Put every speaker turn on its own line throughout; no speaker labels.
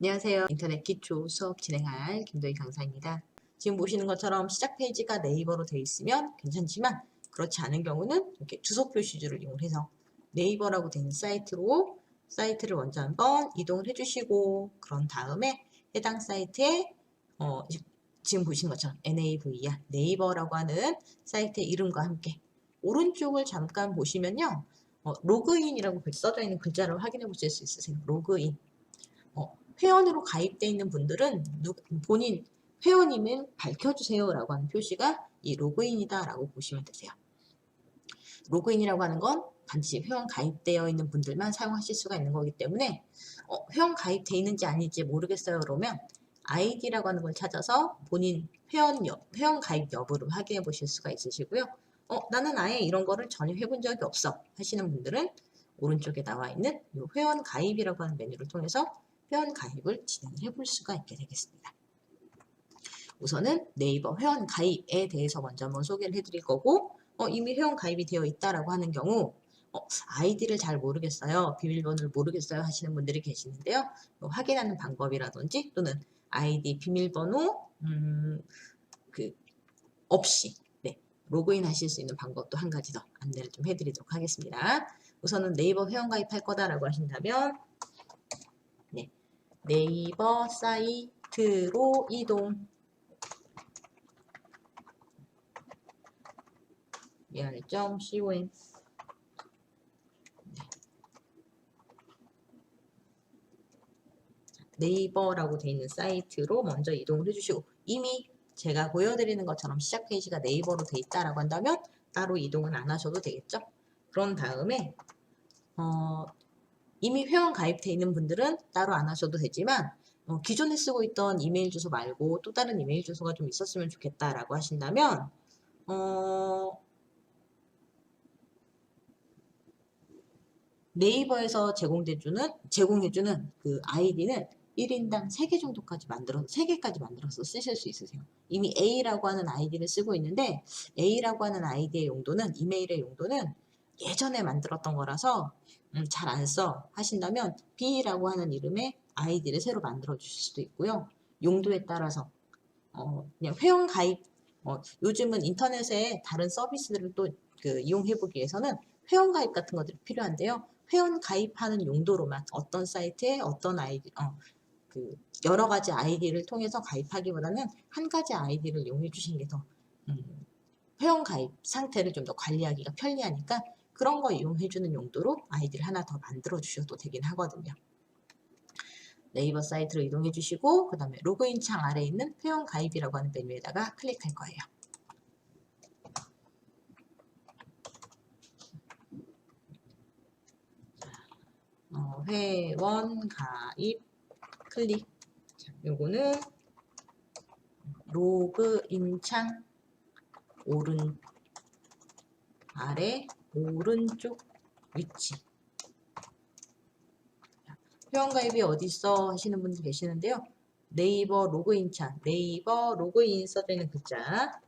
안녕하세요. 인터넷 기초 수업 진행할 김도희 강사입니다. 지금 보시는 것처럼 시작 페이지가 네이버로 되어 있으면 괜찮지만 그렇지 않은 경우는 이렇게 주소 표시줄을 이용해서 네이버라고 되어 있는 사이트로 사이트를 먼저 한번 이동을 해주시고 그런 다음에 해당 사이트에 어, 이- 지금 보시는 것처럼 NAVR 네이버라고 하는 사이트의 이름과 함께 오른쪽을 잠깐 보시면요. 어, 로그인이라고 글- 써져 있는 글자를 확인해 보실 수 있으세요. 로그인. 어, 회원으로 가입되어 있는 분들은 누- 본인 회원임을 밝혀주세요 라고 하는 표시가 이 로그인이다 라고 보시면 되세요. 로그인이라고 하는 건 단지 회원 가입되어 있는 분들만 사용하실 수가 있는 거기 때문에 어, 회원 가입되어 있는지 아닌지 모르겠어요 그러면 아이디라고 하는 걸 찾아서 본인 회원 여, 회원 가입 여부를 확인해 보실 수가 있으시고요. 어, 나는 아예 이런 거를 전혀 해본 적이 없어 하시는 분들은 오른쪽에 나와 있는 이 회원 가입이라고 하는 메뉴를 통해서 회원 가입을 진행을 해볼 수가 있게 되겠습니다. 우선은 네이버 회원 가입에 대해서 먼저 한번 소개를 해드릴 거고 어, 이미 회원 가입이 되어 있다라고 하는 경우 어, 아이디를 잘 모르겠어요, 비밀번호를 모르겠어요 하시는 분들이 계시는데요. 어, 확인하는 방법이라든지 또는 아이디 비밀번호 음, 그 없이 네, 로그인 하실 수 있는 방법도 한 가지 더 안내를 좀 해드리도록 하겠습니다. 우선은 네이버 회원 가입할 거다라고 하신다면 네, 네이버 사이트로 이동. er.com 네이버라고 되어 있는 사이트로 먼저 이동을 해주시고 이미 제가 보여드리는 것처럼 시작 페이지가 네이버로 되어 있다라고 한다면 따로 이동은 안 하셔도 되겠죠. 그런 다음에 어, 이미 회원 가입되어 있는 분들은 따로 안 하셔도 되지만 어, 기존에 쓰고 있던 이메일 주소 말고 또 다른 이메일 주소가 좀 있었으면 좋겠다라고 하신다면 어, 네이버에서 제공해주는 제공해주는 그 아이디는 1인당 3개 정도까지 만들어서 3개까지 만들어서 쓰실 수 있으세요. 이미 A라고 하는 아이디를 쓰고 있는데 A라고 하는 아이디의 용도는 이메일의 용도는 예전에 만들었던 거라서 음, 잘 안 써 하신다면 B라고 하는 이름의 아이디를 새로 만들어 주실 수도 있고요. 용도에 따라서 어, 그냥 회원 가입 어, 요즘은 인터넷에 다른 서비스들을 또 그 이용해 보기 위해서는 회원 가입 같은 것들이 필요한데요. 회원 가입하는 용도로만 어떤 사이트에 어떤 아이디, 어, 그 여러 가지 아이디를 통해서 가입하기보다는 한 가지 아이디를 이용해 주시는 게더 음, 회원 가입 상태를 좀 더 관리하기가 편리하니까 그런 거 이용해 주는 용도로 아이디를 하나 더 만들어 주셔도 되긴 하거든요. 네이버 사이트로 이동해 주시고 그 다음에 로그인 창 아래에 있는 회원 가입이라고 하는 메뉴에다가 클릭할 거예요. 어, 회원 가입 클릭. 자, 요거는 로그인 창 오른 아래 오른쪽 위치. 자, 회원 가입이 어디 있어 하시는 분들 계시는데요. 네이버 로그인 창, 네이버 로그인 써져 있는 글자.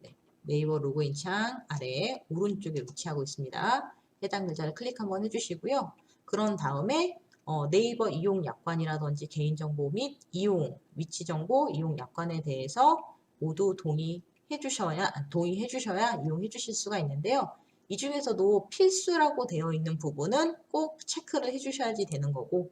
네, 네이버 로그인 창 아래 오른쪽에 위치하고 있습니다. 해당 글자를 클릭 한번 해주시고요. 그런 다음에 어, 네이버 이용 약관이라든지 개인정보 및 이용 위치 정보 이용 약관에 대해서 모두 동의 해 주셔야 동의해 주셔야 이용해 주실 수가 있는데요. 이 중에서도 필수라고 되어 있는 부분은 꼭 체크를 해 주셔야지 되는 거고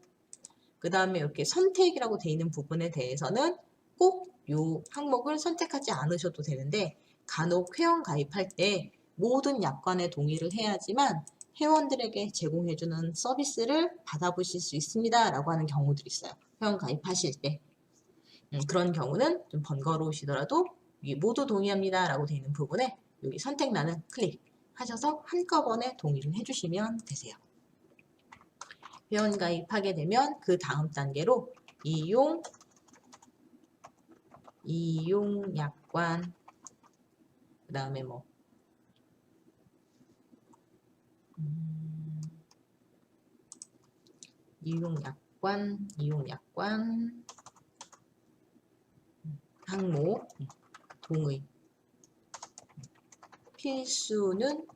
그 다음에 이렇게 선택이라고 되어 있는 부분에 대해서는 꼭 이 항목을 선택하지 않으셔도 되는데 간혹 회원 가입할 때 모든 약관에 동의를 해야지만 회원들에게 제공해주는 서비스를 받아보실 수 있습니다. 라고 하는 경우들이 있어요. 회원 가입하실 때. 음, 그런 경우는 좀 번거로우시더라도 위 모두 동의합니다. 라고 되어 있는 부분에 여기 선택란을 클릭하셔서 한꺼번에 동의를 해주시면 되세요. 회원 가입하게 되면 그 다음 단계로 이용, 이용 약관, 그 다음에 뭐 음, 이용약관, 이용약관, 음, 항목, 음, 동의. 필수는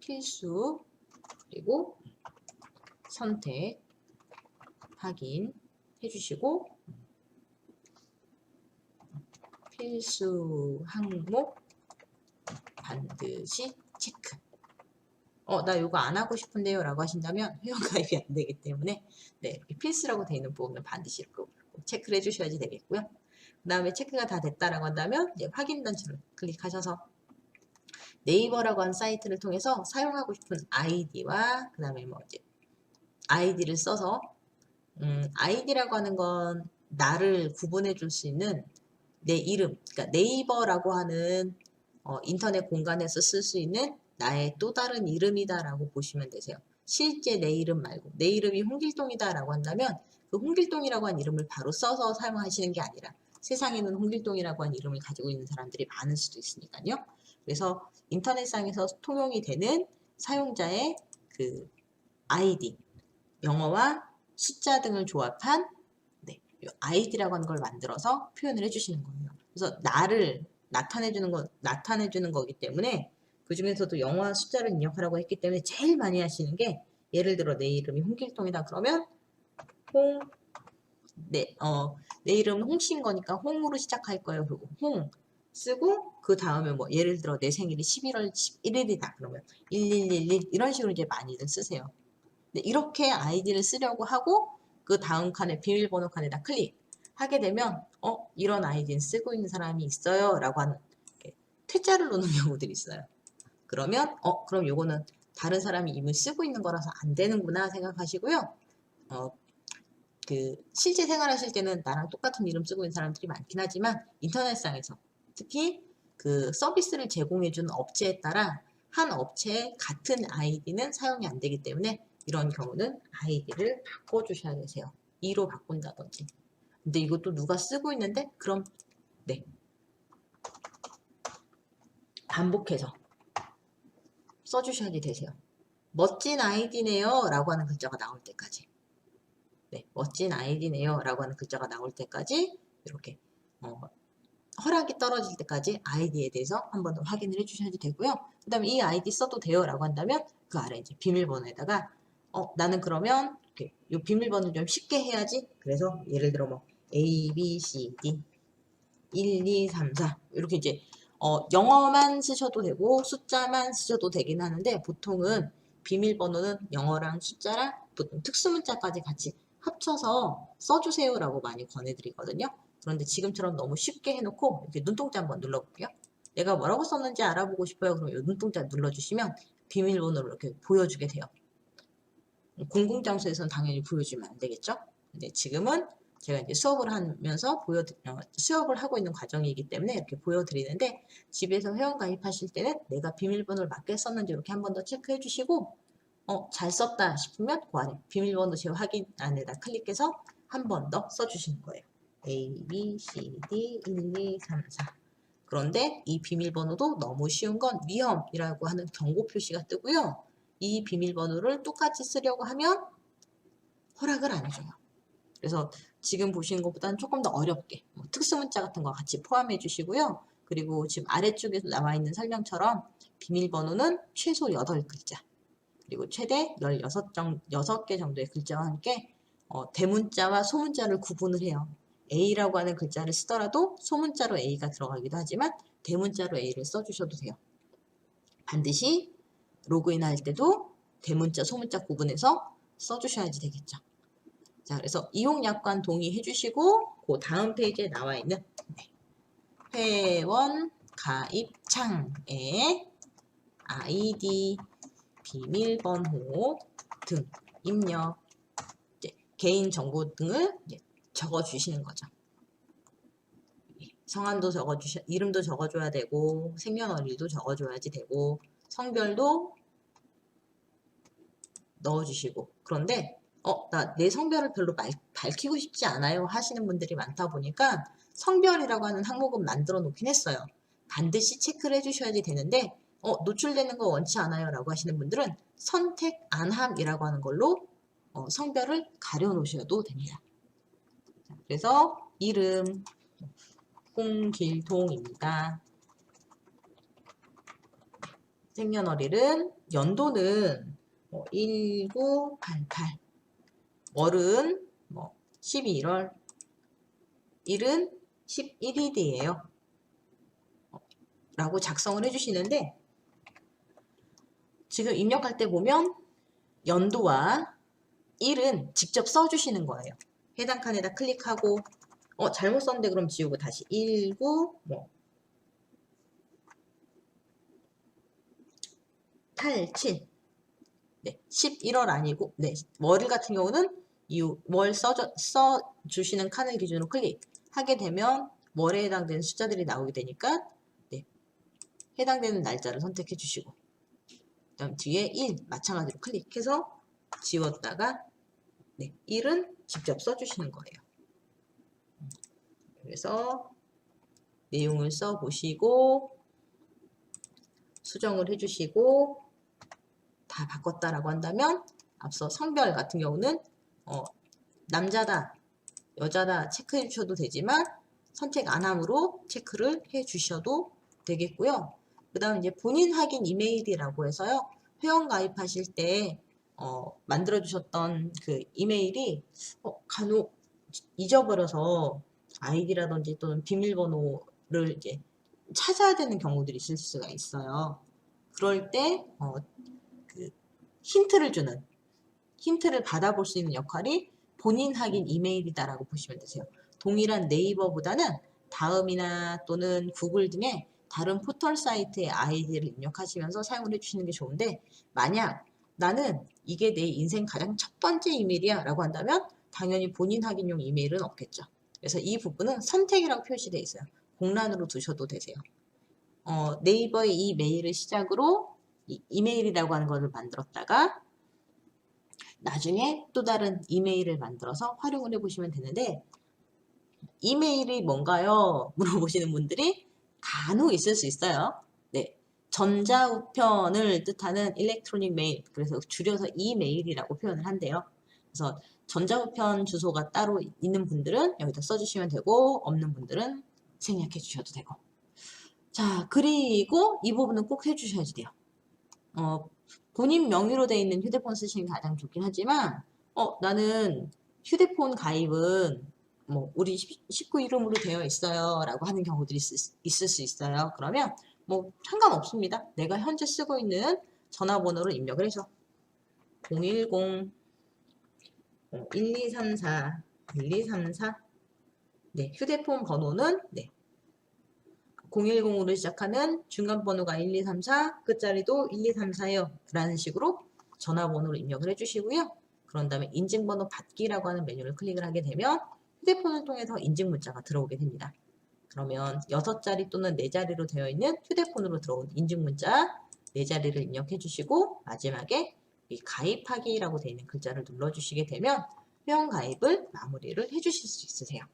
필수, 그리고 선택, 확인, 해 주시고 필수 항목 반드시 체크. 어, 나 이거 안 하고 싶은데요 라고 하신다면 회원가입이 안 되기 때문에 네, 필수라고 되어 있는 부분은 반드시 이렇게 체크를 해 주셔야지 되겠고요. 그 다음에 체크가 다 됐다라고 한다면 이제 확인 단추를 클릭하셔서 네이버라고 하는 사이트를 통해서 사용하고 싶은 아이디와 그 다음에 뭐 이제 아이디를 써서 음, 아이디라고 하는 건 나를 구분해 줄 수 있는 내 이름, 그러니까 네이버라고 하는 어, 인터넷 공간에서 쓸 수 있는 나의 또 다른 이름이다라고 보시면 되세요. 실제 내 이름 말고 내 이름이 홍길동이다라고 한다면 그 홍길동이라고 한 이름을 바로 써서 사용하시는 게 아니라 세상에는 홍길동이라고 한 이름을 가지고 있는 사람들이 많을 수도 있으니까요. 그래서 인터넷상에서 통용이 되는 사용자의 그 아이디, 영어와 숫자 등을 조합한 네, 이 아이디라고 하는 걸 만들어서 표현을 해주시는 거예요. 그래서 나를 나타내주는 거 나타내주는 거기 때문에 그 중에서도 영어와 숫자를 입력하라고 했기 때문에 제일 많이 하시는 게 예를 들어 내 이름이 홍길동이다 그러면 홍, 내, 어, 내 이름은 홍씨인 거니까 홍으로 시작할 거예요. 그리고 홍 쓰고 그 다음에 뭐 예를 들어 내 생일이 11월 11일이다 그러면 1111 이런 식으로 이제 많이들 쓰세요. 근데 이렇게 아이디를 쓰려고 하고 그 다음 칸에 비밀번호 칸에다 클릭하게 되면 어 이런 아이디는 쓰고 있는 사람이 있어요 라고 하는 퇴짜를 놓는 경우들이 있어요. 그러면 어 그럼 요거는 다른 사람이 이미 쓰고 있는 거라서 안 되는구나 생각하시고요. 어, 그 실제 생활하실 때는 나랑 똑같은 이름 쓰고 있는 사람들이 많긴 하지만 인터넷상에서 특히 그 서비스를 제공해주는 업체에 따라 한 업체의 같은 아이디는 사용이 안 되기 때문에 이런 경우는 아이디를 바꿔주셔야 되세요. 2로 바꾼다든지. 근데 이것도 누가 쓰고 있는데 그럼 네 반복해서 써주셔야 되세요. 멋진 아이디네요 라고 하는 글자가 나올 때까지 네, 멋진 아이디네요 라고 하는 글자가 나올 때까지 이렇게 어, 허락이 떨어질 때까지 아이디에 대해서 한 번 더 확인을 해주셔야 되고요. 그 다음에 이 아이디 써도 돼요 라고 한다면 그 아래 이제 비밀번호에다가 어, 나는 그러면 이렇게 이 비밀번호 좀 쉽게 해야지. 그래서 예를 들어 뭐 A, B, C, D 1, 2, 3, 4 이렇게 이제 어, 영어만 쓰셔도 되고 숫자만 쓰셔도 되긴 하는데 보통은 비밀번호는 영어랑 숫자랑 보통 특수문자까지 같이 합쳐서 써주세요라고 많이 권해드리거든요. 그런데 지금처럼 너무 쉽게 해놓고 이렇게 눈동자 한번 눌러볼게요. 내가 뭐라고 썼는지 알아보고 싶어요. 그럼 이 눈동자 눌러주시면 비밀번호를 이렇게 보여주게 돼요. 공공장소에서는 당연히 보여주면 안 되겠죠. 근데 지금은 제가 이제 수업을 하면서 보여 어, 수업을 하고 있는 과정이기 때문에 이렇게 보여드리는데 집에서 회원 가입하실 때는 내가 비밀번호를 맞게 썼는지 이렇게 한 번 더 체크해 주시고 어, 잘 썼다 싶으면 그 안에 비밀번호 제 확인 안에다 클릭해서 한 번 더 써주시는 거예요. A, B, C, D, 1, 2, 3, 4 그런데 이 비밀번호도 너무 쉬운 건 위험이라고 하는 경고 표시가 뜨고요. 이 비밀번호를 똑같이 쓰려고 하면 허락을 안 해줘요. 그래서 지금 보시는 것보다는 조금 더 어렵게 뭐 특수문자 같은 거 같이 포함해 주시고요. 그리고 지금 아래쪽에서 나와 있는 설명처럼 비밀번호는 최소 8글자 그리고 최대 16 정, 6개 정도의 글자와 함께 어, 대문자와 소문자를 구분을 해요. A라고 하는 글자를 쓰더라도 소문자로 A가 들어가기도 하지만 대문자로 A를 써주셔도 돼요. 반드시 로그인 할 때도 대문자, 소문자 구분해서 써주셔야지 되겠죠. 자, 그래서 이용 약관 동의해 주시고 그 다음 페이지에 나와 있는 네. 회원 가입 창에 아이디, 비밀번호 등 입력, 개인 정보 등을 적어 주시는 거죠. 성함도 적어주셔, 이름도 적어줘야 되고, 생년월일도 적어줘야지 되고, 성별도 넣어주시고. 그런데, 어, 나 내 성별을 별로 말, 밝히고 싶지 않아요 하시는 분들이 많다 보니까 성별이라고 하는 항목은 만들어 놓긴 했어요. 반드시 체크를 해주셔야지 되는데, 어, 노출되는 거 원치 않아요 라고 하시는 분들은 선택 안함이라고 하는 걸로 어, 성별을 가려 놓으셔도 됩니다. 그래서 이름 홍길동입니다. 생년월일은 연도는 뭐1988 월은 뭐 12월 1은 11일이에요. 라고 작성을 해주시는데 지금 입력할 때 보면 연도와 일은 직접 써주시는 거예요. 해당 칸에다 클릭하고 어 잘못 썼는데 그럼 지우고 다시 19, 뭐. 8, 7 네, 11월 아니고 네, 월일 같은 경우는 이월 써줘, 써주시는 칸을 기준으로 클릭하게 되면 월에 해당되는 숫자들이 나오게 되니까 네, 해당되는 날짜를 선택해 주시고 그다음 뒤에 1 마찬가지로 클릭해서 지웠다가 네, 1은 직접 써주시는 거예요. 그래서 내용을 써보시고 수정을 해주시고 다 바꿨다라고 한다면 앞서 성별 같은 경우는 어, 남자다, 여자다 체크해 주셔도 되지만 선택 안 함으로 체크를 해 주셔도 되겠고요. 그 다음 이제 본인 확인 이메일이라고 해서요. 회원 가입하실 때 어, 만들어 주셨던 그 이메일이 어, 간혹 잊어버려서 아이디라든지 또는 비밀번호를 이제 찾아야 되는 경우들이 있을 수가 있어요. 그럴 때 어, 그 힌트를 주는 힌트를 받아볼 수 있는 역할이 본인 확인 이메일이다라고 보시면 되세요. 동일한 네이버보다는 다음이나 또는 구글 등의 다른 포털 사이트의 아이디를 입력하시면서 사용을 해주시는 게 좋은데 만약 나는 이게 내 인생 가장 첫 번째 이메일이야 라고 한다면 당연히 본인 확인용 이메일은 없겠죠. 그래서 이 부분은 선택이라고 표시되어 있어요. 공란으로 두셔도 되세요. 어, 네이버의 이 메일을 시작으로 이, 이메일이라고 하는 것을 만들었다가 나중에 또 다른 이메일을 만들어서 활용을 해보시면 되는데 이메일이 뭔가요? 물어보시는 분들이 간혹 있을 수 있어요. 네. 전자우편을 뜻하는 일렉트로닉 메일, 그래서 줄여서 이메일이라고 표현을 한대요. 그래서 전자우편 주소가 따로 있는 분들은 여기다 써주시면 되고 없는 분들은 생략해 주셔도 되고 자 그리고 이 부분은 꼭 해주셔야지 돼요. 어, 본인 명의로 되어 있는 휴대폰 쓰시는 게 가장 좋긴 하지만 어 나는 휴대폰 가입은 뭐 우리 식구 이름으로 되어 있어요 라고 하는 경우들이 있, 있을 수 있어요. 그러면 뭐 상관없습니다. 내가 현재 쓰고 있는 전화번호를 입력을 해서 010 1234 1234 네, 휴대폰 번호는 네. 010으로 시작하는 중간 번호가 1234, 끝자리도 1234요. 라는 식으로 전화번호를 입력을 해주시고요. 그런 다음에 인증번호 받기라고 하는 메뉴를 클릭을 하게 되면 휴대폰을 통해서 인증 문자가 들어오게 됩니다. 그러면 6자리 또는 4자리로 되어 있는 휴대폰으로 들어온 인증 문자 4자리를 입력해 주시고 마지막에 이 가입하기라고 되어 있는 글자를 눌러 주시게 되면 회원 가입을 마무리를 해 주실 수 있으세요.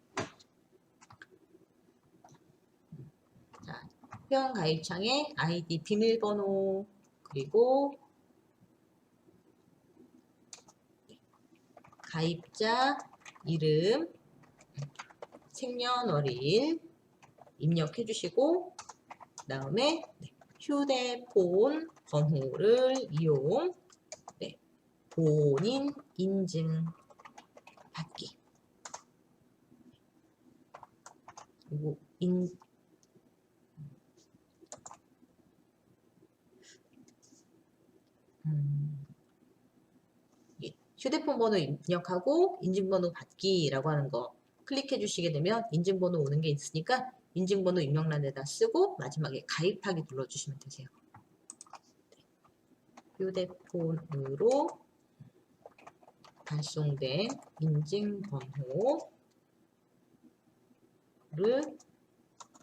자, 회원 가입 창에 아이디 비밀번호 그리고 가입자 이름 생년월일 입력해 주시고 그 다음에 휴대폰 번호를 이용 네, 본인 인증 받기. 그리고 인 음, 예, 휴대폰 번호 입력하고 인증번호 받기라고 하는 거 클릭해 주시게 되면 인증번호 오는 게 있으니까 인증번호 입력란에다 쓰고 마지막에 가입하기 눌러주시면 되세요. 휴대폰으로 발송된 인증번호를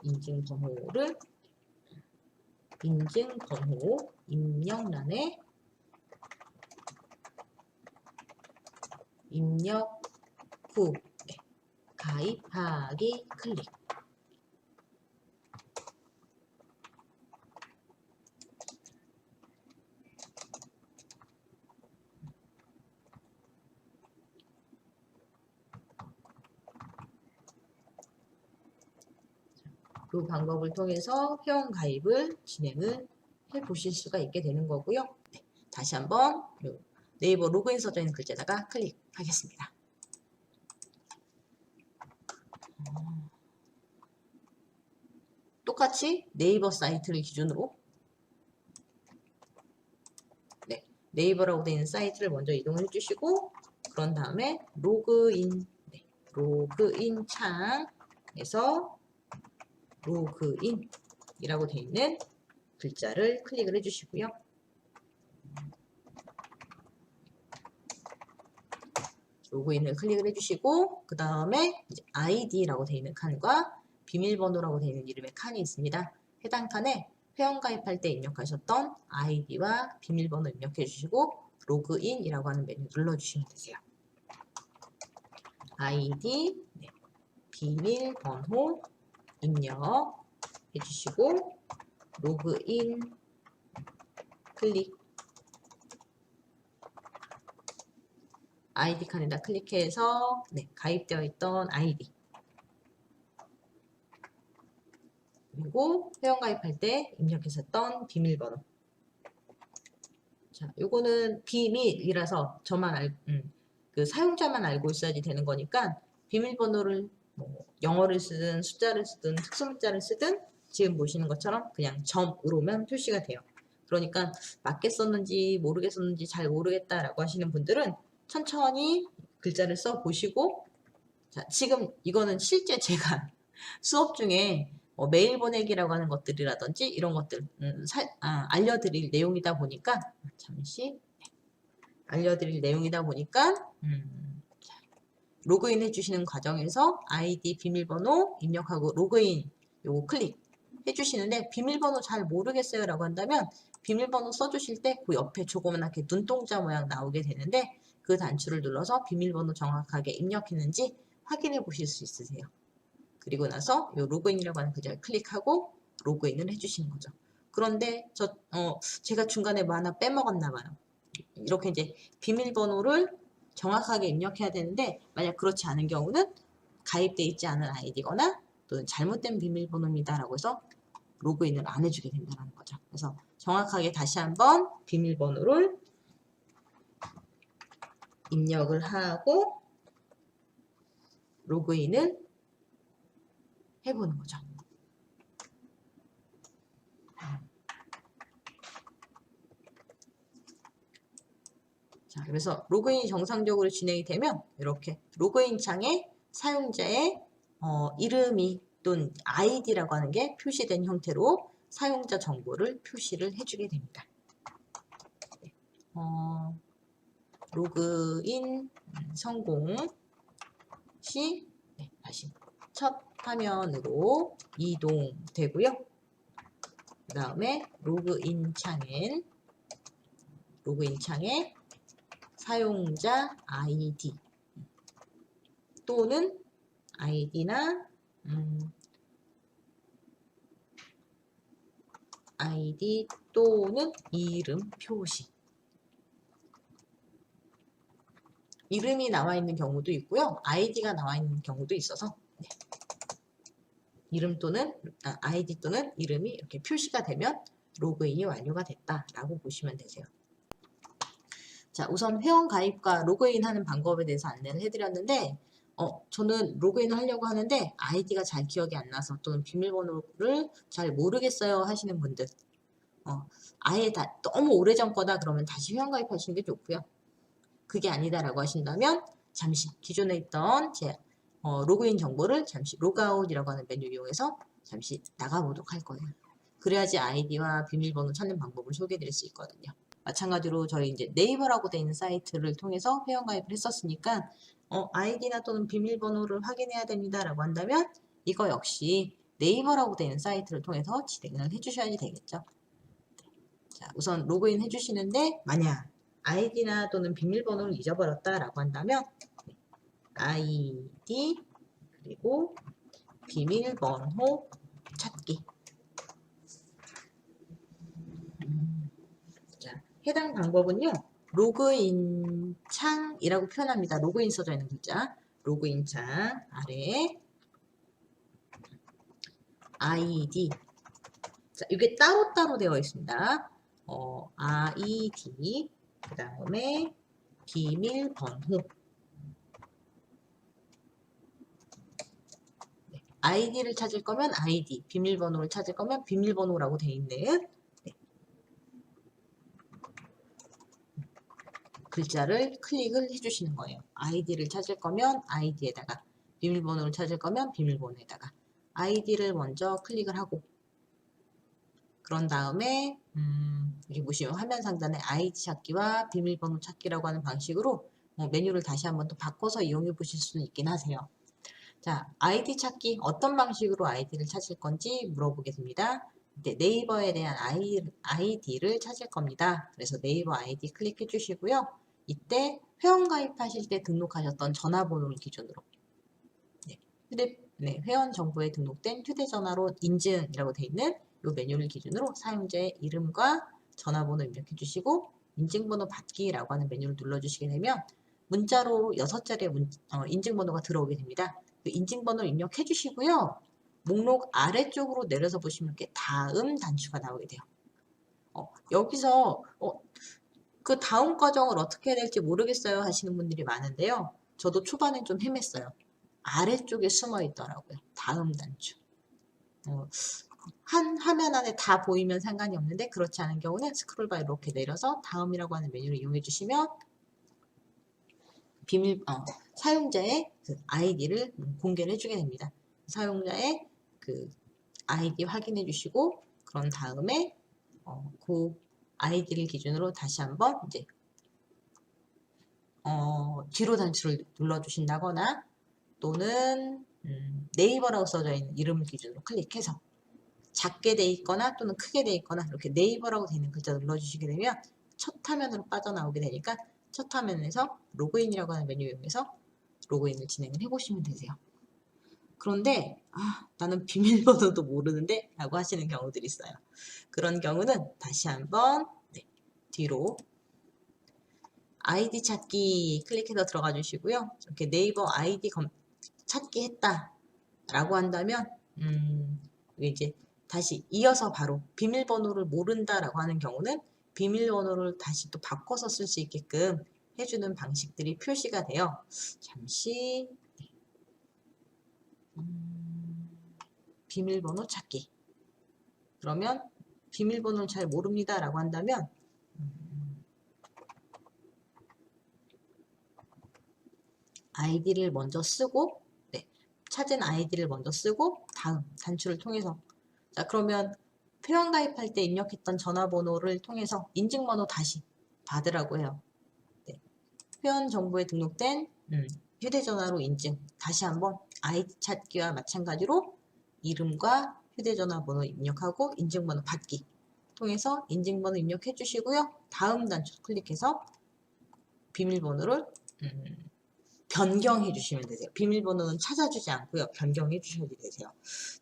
인증번호를 인증번호 입력란에 입력 후 네, 가입하기 클릭 그 방법을 통해서 회원 가입을 진행을 해 보실 수가 있게 되는 거고요. 네, 다시 한번 네이버 로그인 써져 있는 글자에다가 클릭하겠습니다. 어. 똑같이 네이버 사이트를 기준으로 네, 네이버라고 되어 있는 사이트를 먼저 이동해 주시고 그런 다음에 로그인 네, 로그인 창에서 로그인이라고 되어 있는 글자를 클릭을 해주시고요. 로그인을 클릭을 해주시고 그 다음에 ID라고 되어 있는 칸과 비밀번호라고 되어 있는 이름의 칸이 있습니다. 해당 칸에 회원가입할 때 입력하셨던 아이디와 비밀번호 입력해 주시고 로그인이라고 하는 메뉴 눌러주시면 되세요. 아이디, 네, 비밀번호 입력해 주시고 로그인 클릭 아이디 칸에다 클릭해서 네, 가입되어 있던 아이디 그리고 회원 가입할 때 입력했었던 비밀번호. 자, 요거는 비밀이라서 저만 알, 음, 그 사용자만 알고 있어야지 되는 거니까 비밀번호를 뭐 영어를 쓰든 숫자를 쓰든 특수문자를 쓰든 지금 보시는 것처럼 그냥 점으로만 표시가 돼요. 그러니까 맞게 썼는지 모르겠었는지 잘 모르겠다라고 하시는 분들은 천천히 글자를 써 보시고 자, 지금 이거는 실제 제가 수업 중에 뭐 메일 보내기라고 하는 것들이라든지 이런 것들 음, 사, 아, 알려드릴 내용이다 보니까 잠시 알려드릴 내용이다 보니까 음, 로그인 해주시는 과정에서 아이디 비밀번호 입력하고 로그인 요거 클릭 해주시는데 비밀번호 잘 모르겠어요 라고 한다면 비밀번호 써주실 때 그 옆에 조그맣게 눈동자 모양 나오게 되는데 그 단추를 눌러서 비밀번호 정확하게 입력했는지 확인해 보실 수 있으세요. 그리고 나서 이 로그인이라고 하는 글자를 클릭하고 로그인을 해주시는 거죠. 그런데 저 어, 제가 중간에 뭐 하나 빼먹었나 봐요. 이렇게 이제 비밀번호를 정확하게 입력해야 되는데 만약 그렇지 않은 경우는 가입돼 있지 않은 아이디거나 또는 잘못된 비밀번호입니다라고 해서 로그인을 안 해주게 된다는 거죠. 그래서 정확하게 다시 한번 비밀번호를 입력을 하고 로그인을 해보는 거죠. 자, 그래서 로그인이 정상적으로 진행이 되면 이렇게 로그인 창에 사용자의 어, 이름이 또는 아이디라고 하는 게 표시된 형태로 사용자 정보를 표시를 해주게 됩니다. 어, 로그인 성공 시 네, 다시 첫 화면으로 이동되고요. 그 다음에 로그인 창엔 로그인 창에 사용자 아이디 또는 아이디나 음, 아이디 또는 이름 표시 이름이 나와 있는 경우도 있고요. 아이디가 나와 있는 경우도 있어서 네. 이름 또는 아, 아이디 또는 이름이 이렇게 표시가 되면 로그인이 완료가 됐다라고 보시면 되세요. 자, 우선 회원 가입과 로그인 하는 방법에 대해서 안내를 해드렸는데 어, 저는 로그인을 하려고 하는데 아이디가 잘 기억이 안 나서 또는 비밀번호를 잘 모르겠어요 하시는 분들 어, 아예 다 너무 오래전 거다 그러면 다시 회원 가입하시는 게 좋고요. 그게 아니다라고 하신다면 잠시 기존에 있던 제 어, 로그인 정보를 잠시 로그아웃이라고 하는 메뉴 이용해서 잠시 나가보도록 할 거예요. 그래야지 아이디와 비밀번호 찾는 방법을 소개해드릴 수 있거든요. 마찬가지로 저희 이제 네이버라고 되어 있는 사이트를 통해서 회원가입을 했었으니까 어, 아이디나 또는 비밀번호를 확인해야 됩니다라고 한다면 이거 역시 네이버라고 되어 있는 사이트를 통해서 진행을 해주셔야 되겠죠. 자, 우선 로그인 해주시는데 만약 아이디나 또는 비밀번호를 잊어버렸다라고 한다면 아이디 그리고 비밀번호 찾기. 자, 해당 방법은요. 로그인 창이라고 표현합니다. 로그인 써져 있는 글자. 로그인 창 아래 아이디. 자, 이게 따로따로 되어 있습니다. 어, 아이디 그 다음에 비밀번호 아이디를 찾을 거면 아이디, 비밀번호를 찾을 거면 비밀번호라고 돼 있는 네. 글자를 클릭을 해주시는 거예요. 아이디를 찾을 거면 아이디에다가 비밀번호를 찾을 거면 비밀번호에다가 아이디를 먼저 클릭을 하고 그런 다음에 음, 여기 보시면 화면 상단에 아이디 찾기와 비밀번호 찾기라고 하는 방식으로 뭐 메뉴를 다시 한번 또 바꿔서 이용해 보실 수는 있긴 하세요. 자, 아이디 찾기 어떤 방식으로 아이디를 찾을 건지 물어보게 됩니다. 이제 네이버에 대한 아이, 아이디를 찾을 겁니다. 그래서 네이버 아이디 클릭해 주시고요. 이때 회원 가입하실 때 등록하셨던 전화번호를 기준으로 네, 휴대, 네, 회원 정보에 등록된 휴대전화로 인증이라고 되어 있는 이 메뉴를 기준으로 사용자의 이름과 전화번호 입력해 주시고 인증번호 받기라고 하는 메뉴를 눌러주시게 되면 문자로 6자리의 문, 어, 인증번호가 들어오게 됩니다. 그 인증번호를 입력해 주시고요. 목록 아래쪽으로 내려서 보시면 이렇게 다음 단추가 나오게 돼요. 어, 여기서 어, 그 다음 과정을 어떻게 해야 될지 모르겠어요 하시는 분들이 많은데요. 저도 초반엔 좀 헤맸어요. 아래쪽에 숨어 있더라고요. 다음 단추. 어, 한 화면 안에 다 보이면 상관이 없는데 그렇지 않은 경우는 스크롤바 이렇게 내려서 다음이라고 하는 메뉴를 이용해 주시면 비밀 어, 사용자의 그 아이디를 공개를 해주게 됩니다. 사용자의 그 아이디 확인해 주시고 그런 다음에 어, 그 아이디를 기준으로 다시 한번 이제 어, 뒤로 단추를 눌러 주신다거나 또는 음, 네이버라고 써져 있는 이름 기준으로 클릭해서 작게 돼 있거나 또는 크게 돼 있거나 이렇게 네이버라고 되어 있는 글자 눌러주시게 되면 첫 화면으로 빠져나오게 되니까 첫 화면에서 로그인이라고 하는 메뉴 이용해서 로그인을 진행을 해보시면 되세요. 그런데 아 나는 비밀번호도 모르는데 라고 하시는 경우들이 있어요. 그런 경우는 다시 한번 네, 뒤로 아이디 찾기 클릭해서 들어가 주시고요. 이렇게 네이버 아이디 검, 찾기 했다 라고 한다면 음, 이제 다시 이어서 바로 비밀번호를 모른다라고 하는 경우는 비밀번호를 다시 또 바꿔서 쓸 수 있게끔 해주는 방식들이 표시가 돼요. 잠시 네. 음, 비밀번호 찾기 그러면 비밀번호를 잘 모릅니다 라고 한다면 음, 아이디를 먼저 쓰고 네, 찾은 아이디를 먼저 쓰고 다음 단추를 통해서 자 그러면 회원 가입할 때 입력했던 전화번호를 통해서 인증번호 다시 받으라고 해요. 네. 회원 정보에 등록된 음, 휴대전화로 인증 다시 한번 아이디 찾기와 마찬가지로 이름과 휴대전화 번호 입력하고 인증번호 받기 통해서 인증번호 입력해 주시고요. 다음 단추 클릭해서 비밀번호를 음, 변경해 주시면 되세요. 비밀번호는 찾아주지 않고요. 변경해 주셔야 되세요.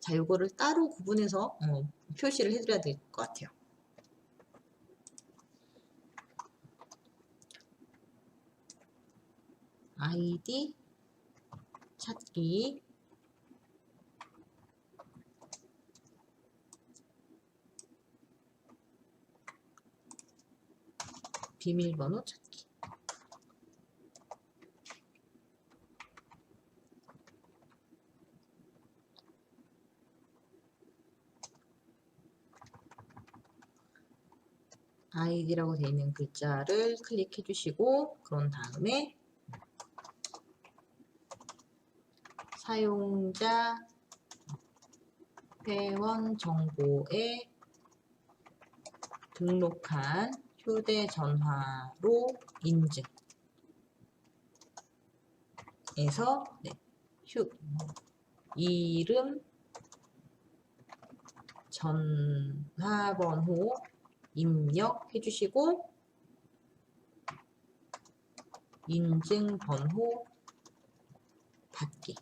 자, 이거를 따로 구분해서 어, 표시를 해드려야 될 것 같아요. 아이디 찾기 비밀번호 찾기 아이디라고 되어 있는 글자를 클릭해 주시고 그런 다음에 사용자 회원 정보에 등록한 휴대전화로 인증 에서 네, 휴 이름 전화번호 입력해 주시고 인증 번호 받기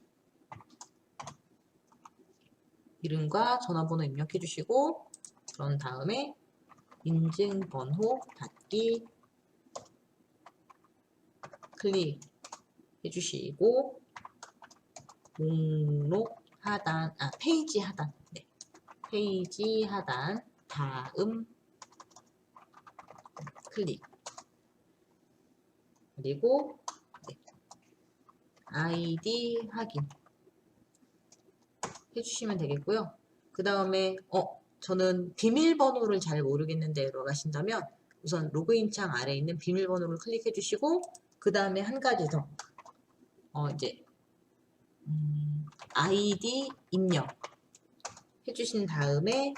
이름과 전화번호 입력해 주시고 그런 다음에 인증 번호 받기 클릭해 주시고 목록 하단 아 페이지 하단 네. 페이지 하단 다음 클릭 그리고 네. 아이디 확인 해주시면 되겠고요. 그 다음에 어 저는 비밀번호를 잘 모르겠는데로 하신다면 우선 로그인 창 아래에 있는 비밀번호를 클릭해 주시고 그 다음에 한 가지 더 어, 이제 음, 아이디 입력 해주신 다음에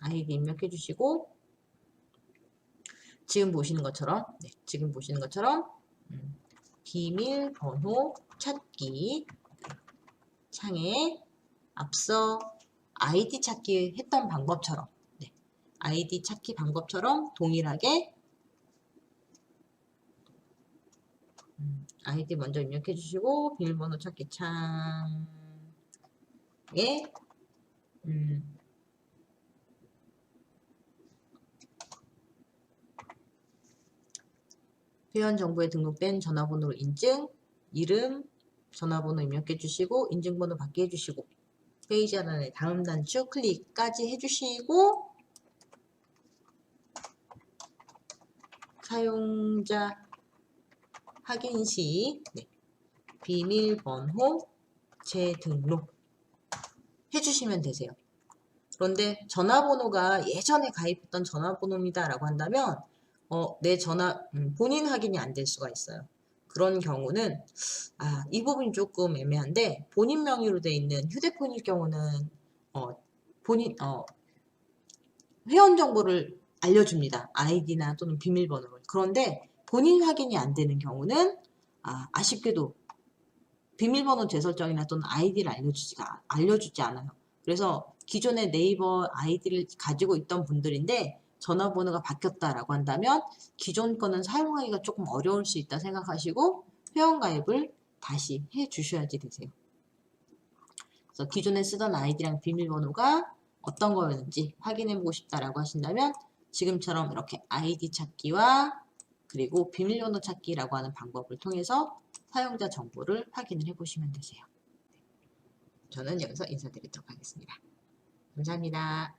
아이디 입력해 주시고 지금 보시는 것처럼 네, 지금 보시는 것처럼 음, 비밀번호 찾기 창에 앞서 아이디 찾기 했던 방법처럼 네, 아이디 찾기 방법처럼 동일하게 음, 아이디 먼저 입력해 주시고 비밀번호 찾기 창에 음, 회원 정보에 등록된 전화번호로 인증, 이름, 전화번호 입력해 주시고 인증번호 받게 해주시고 페이지 하단에 다음 단추 클릭까지 해주시고 사용자 확인 시 네, 비밀번호 재등록 해주시면 되세요. 그런데 전화번호가 예전에 가입했던 전화번호입니다 라고 한다면 어, 내 전화 음, 본인 확인이 안 될 수가 있어요. 그런 경우는 아, 이 부분이 조금 애매한데 본인 명의로 돼 있는 휴대폰일 경우는 어, 본인 어, 회원 정보를 알려줍니다. 아이디나 또는 비밀번호를. 그런데 본인 확인이 안 되는 경우는 아, 아쉽게도 비밀번호 재설정이나 또는 아이디를 알려주지가 알려주지 않아요. 그래서 기존의 네이버 아이디를 가지고 있던 분들인데 전화번호가 바뀌었다라고 한다면 기존 거는 사용하기가 조금 어려울 수 있다 생각하시고 회원가입을 다시 해 주셔야지 되세요. 그래서 기존에 쓰던 아이디랑 비밀번호가 어떤 거였는지 확인해 보고 싶다라고 하신다면 지금처럼 이렇게 아이디 찾기와 그리고 비밀번호 찾기라고 하는 방법을 통해서 사용자 정보를 확인을 해 보시면 되세요. 저는 여기서 인사드리도록 하겠습니다. 감사합니다.